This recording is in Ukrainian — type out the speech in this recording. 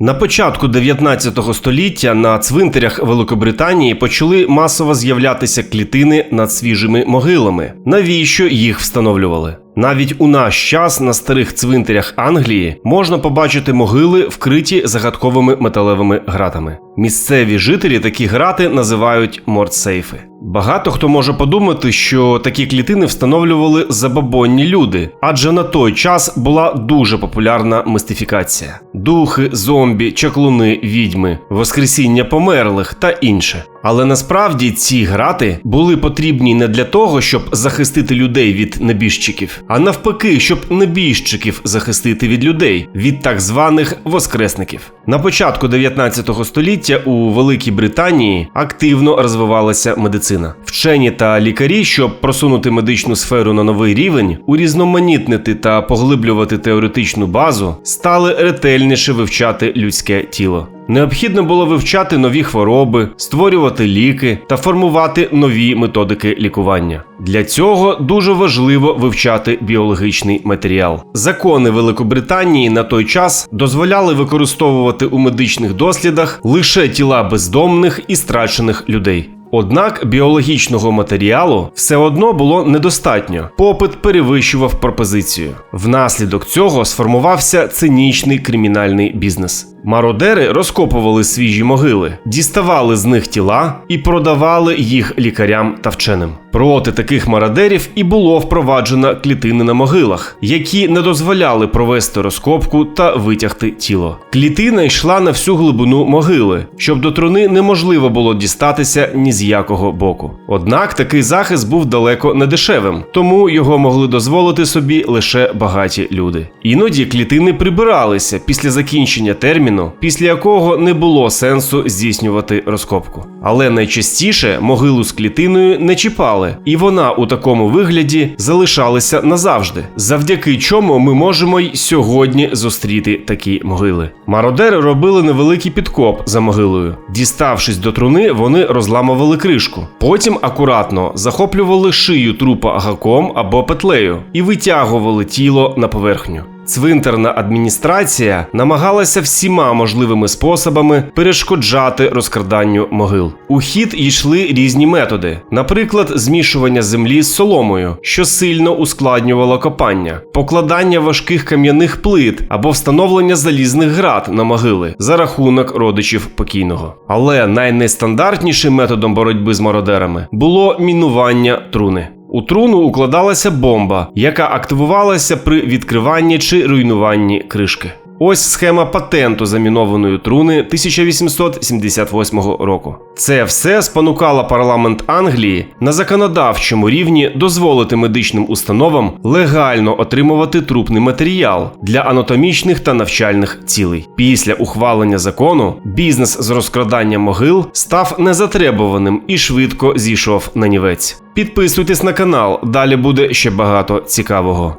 На початку 19 століття на цвинтарях Великобританії почали масово з'являтися клітини над свіжими могилами. Навіщо їх встановлювали? Навіть у наш час на старих цвинтарях Англії можна побачити могили, вкриті загадковими металевими гратами. Місцеві жителі такі грати називають мордсейфи. Багато хто може подумати, що такі клітини встановлювали забобонні люди, адже на той час була дуже популярна мистифікація: духи, зомбі, чаклуни, відьми, воскресіння померлих та інше. Але насправді ці грати були потрібні не для того, щоб захистити людей від небіжчиків, а навпаки, щоб небіжчиків захистити від людей, від так званих воскресників. На початку 19 століття у Великій Британії активно розвивалася медицина. Вчені та лікарі, щоб просунути медичну сферу на новий рівень, урізноманітнити та поглиблювати теоретичну базу, стали ретельніше вивчати людське тіло. Необхідно було вивчати нові хвороби, створювати ліки та формувати нові методики лікування. Для цього дуже важливо вивчати біологічний матеріал. Закони Великобританії на той час дозволяли використовувати у медичних дослідах лише тіла бездомних і страчених людей. Однак біологічного матеріалу все одно було недостатньо. Попит перевищував пропозицію. Внаслідок цього сформувався цинічний кримінальний бізнес. Мародери розкопували свіжі могили, діставали з них тіла і продавали їх лікарям та вченим. Проти таких мародерів і було впроваджено клітини на могилах, які не дозволяли провести розкопку та витягти тіло. Клітина йшла на всю глибину могили, щоб до труни неможливо було дістатися ні з якого боку. Однак такий захист був далеко не дешевим, тому його могли дозволити собі лише багаті люди. Іноді клітини прибиралися після закінчення терміну, після якого не було сенсу здійснювати розкопку. Але найчастіше могилу з клітиною не чіпали, і вона у такому вигляді залишалася назавжди, завдяки чому ми можемо й сьогодні зустріти такі могили. Мародери робили невеликий підкоп за могилою. Діставшись до труни, вони розламували кришку. Потім акуратно захоплювали шию трупа гаком або петлею і витягували тіло на поверхню. Цвинтарна адміністрація намагалася всіма можливими способами перешкоджати розкраданню могил. У хід йшли різні методи, наприклад, змішування землі з соломою, що сильно ускладнювало копання, покладання важких кам'яних плит або встановлення залізних град на могили за рахунок родичів покійного. Але найнестандартнішим методом боротьби з мародерами було мінування труни. У труну укладалася бомба, яка активувалася при відкриванні чи руйнуванні кришки. Ось схема патенту замінованої труни 1878 року. Це все спонукало парламент Англії на законодавчому рівні дозволити медичним установам легально отримувати трупний матеріал для анатомічних та навчальних цілей. Після ухвалення закону бізнес з розкрадання могил став незатребуваним і швидко зійшов на нівець. Підписуйтесь на канал, далі буде ще багато цікавого.